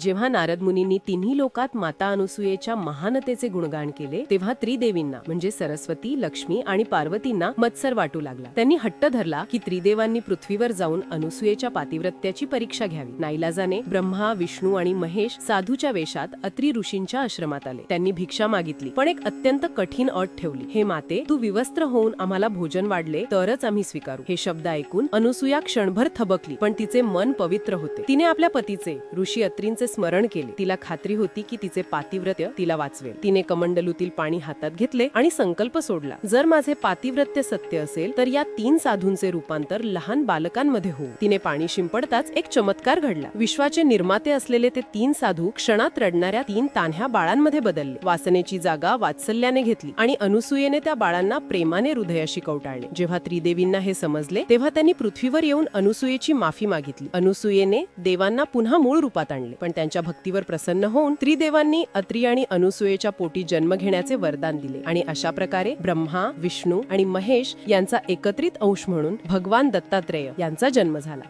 जेव्हा नारद मुनींनी तिन्ही लोकात माता अनुसुयेच्या महानतेचे गुणगान केले तेव्हा त्रिदेवींना म्हणजे सरस्वती लक्ष्मी आणि पार्वतींना मत्सर वाटू लागला. त्यांनी हट्ट धरला की त्रिदेवांनी पृथ्वीवर जाऊन अनुसुयेच्या पातिव्रत्याची परीक्षा घ्यावी. नाईलाजाने ब्रह्मा विष्णू आणि महेश साधूच्या वेशात अत्री ऋषींच्या आश्रमात आले. त्यांनी भिक्षा मागितली पण एक अत्यंत कठीण अट ठेवली. हे माते तू विवस्त्र होऊन आम्हाला भोजन वाढले तरच आम्ही स्वीकारू. हे शब्द ऐकून अनुसुया क्षणभर थबकली पण तिचे मन पवित्र होते. तिने आपल्या पतीचे ऋषी अत्रींचे स्मरण केले. तिला खात्री होती की तिचे पातिव्रत्य तिला वाचवेल. तिने कमंडलूतील पाणी हातात घेतले आणि संकल्प सोडला. जर माझे पातिव्रत्य सत्य असेल तर या तीन साधूंचे रूपांतर लहान बालकांमध्ये होऊ. तिने पाणी शिंपडताच एक चमत्कार घडला. विश्वाचे निर्माते असलेले ते तीन साधू क्षणात रडणाऱ्या तीन तान्ह्या बाळांमध्ये बदलले. वासनेची जागा वात्सल्याने घेतली आणि अनुसूयेने त्या बाळांना प्रेमाने हृदयाशी कवटाळले. जेव्हा त्रिदेवींना हे समजले तेव्हा त्यांनी पृथ्वीवर येऊन अनुसूयेची माफी मागितली. अनुसूयेने देवांना पुन्हा मूळ रूपात आणले. पण त्यांच्या भक्तीवर प्रसन्न होऊन त्रिदेवांनी अत्री आणि अनुसूयेच्या पोटी जन्म घेण्याचे वरदान दिले. आणि अशा प्रकारे ब्रह्मा विष्णू आणि महेश यांचा एकत्रित अंश म्हणून भगवान दत्तात्रेय यांचा जन्म झाला.